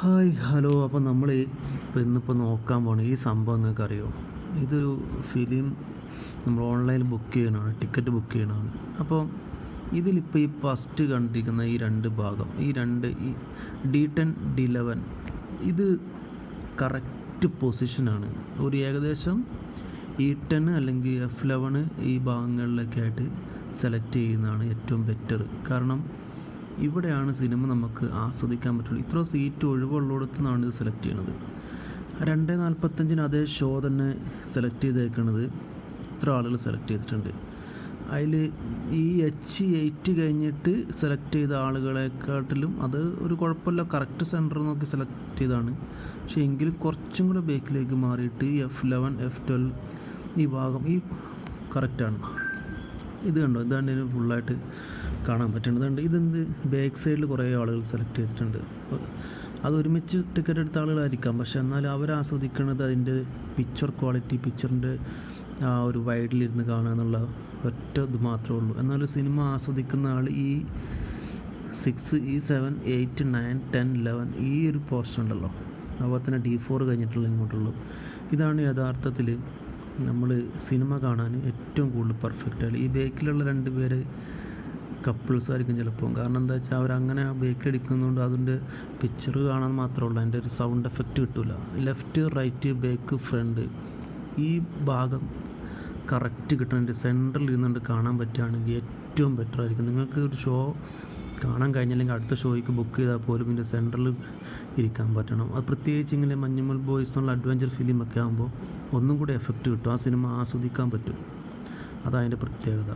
Hi hello. അപ്പോൾ നമ്മൾ ഇപ്പോൾ ഇന്നിപ്പോൾ നോക്കാൻ പോണ ഈ സംഭവം നിങ്ങൾക്ക് അറിയോ ഇതൊരു ഫിലിം നമ്മൾ ഓൺലൈനിൽ ബുക്ക് ചെയ്യണമാണ് ടിക്കറ്റ് ബുക്ക് ചെയ്യണമാണ് അപ്പോൾ ഇതിലിപ്പോൾ ഈ ഫസ്റ്റ് കണ്ടിരിക്കുന്ന ഈ രണ്ട് ഭാഗം ഈ രണ്ട് ഈ ഡി ടെൻ ഡി ലെവൻ ഇത് കറക്റ്റ് പൊസിഷനാണ്. ഒരു ഏകദേശം ഇ ടെൻ അല്ലെങ്കിൽ എഫ് ലെവന് ഈ ഭാഗങ്ങളിലൊക്കെ ആയിട്ട് സെലക്ട് ചെയ്യുന്നതാണ് ഏറ്റവും ബെറ്റർ കാരണം ഇവിടെയാണ് സിനിമ നമുക്ക് ആസ്വദിക്കാൻ പറ്റുള്ളൂ. ഇത്ര സീറ്റ് ഒഴിവുള്ളിടത്തു നിന്നാണ് ഇത് സെലക്ട് ചെയ്യണത്. രണ്ട് നാൽപ്പത്തഞ്ചിന് അതേ ഷോ തന്നെ സെലക്ട് ചെയ്തേക്കണത് ഇത്ര ആളുകൾ സെലക്ട് ചെയ്തിട്ടുണ്ട്. അതിൽ ഈ എച്ച് എയ്റ്റ് കഴിഞ്ഞിട്ട് സെലക്ട് ചെയ്ത ആളുകളെക്കാട്ടിലും അത് ഒരു കുഴപ്പമില്ല. കറക്റ്റ് സെന്റർ നോക്കി സെലക്ട് ചെയ്താണ് പക്ഷേ എങ്കിലും കുറച്ചും കൂടെ ബേക്കിലേക്ക് മാറിയിട്ട് എഫ് ലെവൻ എഫ് ട്വൽവ് ഈ ഭാഗം ഈ കറക്റ്റാണ് ഇത് കണ്ടോ? ഇതാണ് ഫുള്ളായിട്ട് കാണാൻ പറ്റുന്നതുണ്ട് ഇതെന്ത്? ബാക്ക് സൈഡിൽ കുറേ ആളുകൾ സെലക്ട് ചെയ്തിട്ടുണ്ട്. അത് ഒരുമിച്ച് ടിക്കറ്റ് എടുത്ത ആളുകളായിരിക്കാം. പക്ഷെ എന്നാൽ അവർ ആസ്വദിക്കുന്നത് അതിന്റെ പിക്ചർ ക്വാളിറ്റി പിക്ചറിന്റെ ആ ഒരു വൈഡിലിരുന്ന് കാണുക എന്നുള്ള ഒറ്റ ഇത് മാത്രമേ ഉള്ളൂ. എന്നാൽ സിനിമ ആസ്വദിക്കുന്ന ആൾ ഈ സിക്സ് ഈ seven eight nine ten eleven ഈ ഒരു പോർഷൻ ഉണ്ടല്ലോ. അതുപോലെ തന്നെ ഡി ഫോർ കഴിഞ്ഞിട്ടുള്ള ഇങ്ങോട്ടുള്ളൂ. ഇതാണ് യഥാർത്ഥത്തിൽ നമ്മൾ സിനിമ കാണാൻ ഏറ്റവും കൂടുതൽ പെർഫെക്റ്റ് ആയി ഈ ബേക്കിലുള്ള രണ്ട് പേര് കപ്പിൾസ് ആയിരിക്കും ചിലപ്പോൾ കാരണം എന്താ വെച്ചാൽ അവരങ്ങനെ ബേക്കിൽ അടിക്കുന്നതുകൊണ്ട് അതിന്റെ പിക്ചർ കാണാൻ മാത്രമേ ഉള്ളൂ അതിന്റെ ഒരു സൗണ്ട് എഫക്റ്റ് കിട്ടില്ല ലെഫ്റ്റ് റൈറ്റ് ബേക്ക് ഫ്രണ്ട് ഈ ഭാഗം കറക്റ്റ് കിട്ടണതിന്റെ സെന്ററിൽ ഇരുന്നുകൊണ്ട് കാണാൻ പറ്റുകയാണെങ്കിൽ ഏറ്റവും ബെറ്റർ ആയിരിക്കും. നിങ്ങൾക്ക് ഒരു ഷോ കാണാൻ കഴിഞ്ഞില്ലെങ്കിൽ അടുത്ത ഷോയ്ക്ക് ബുക്ക് ചെയ്താൽ പോലും ഇതിന്റെ സെന്ററിൽ ഇരിക്കാൻ പറ്റണം. അത് പ്രത്യേകിച്ച് ഇങ്ങനെ മഞ്ഞുമൽ ബോയ്സ് എന്നുള്ള അഡ്വഞ്ചർ ഫിലിം ഒക്കെ ആകുമ്പോൾ ഒന്നും കൂടി എഫക്റ്റ് കിട്ടും. ആ സിനിമ ആസ്വദിക്കാൻ പറ്റും. അതതിന്റെ പ്രത്യേകത.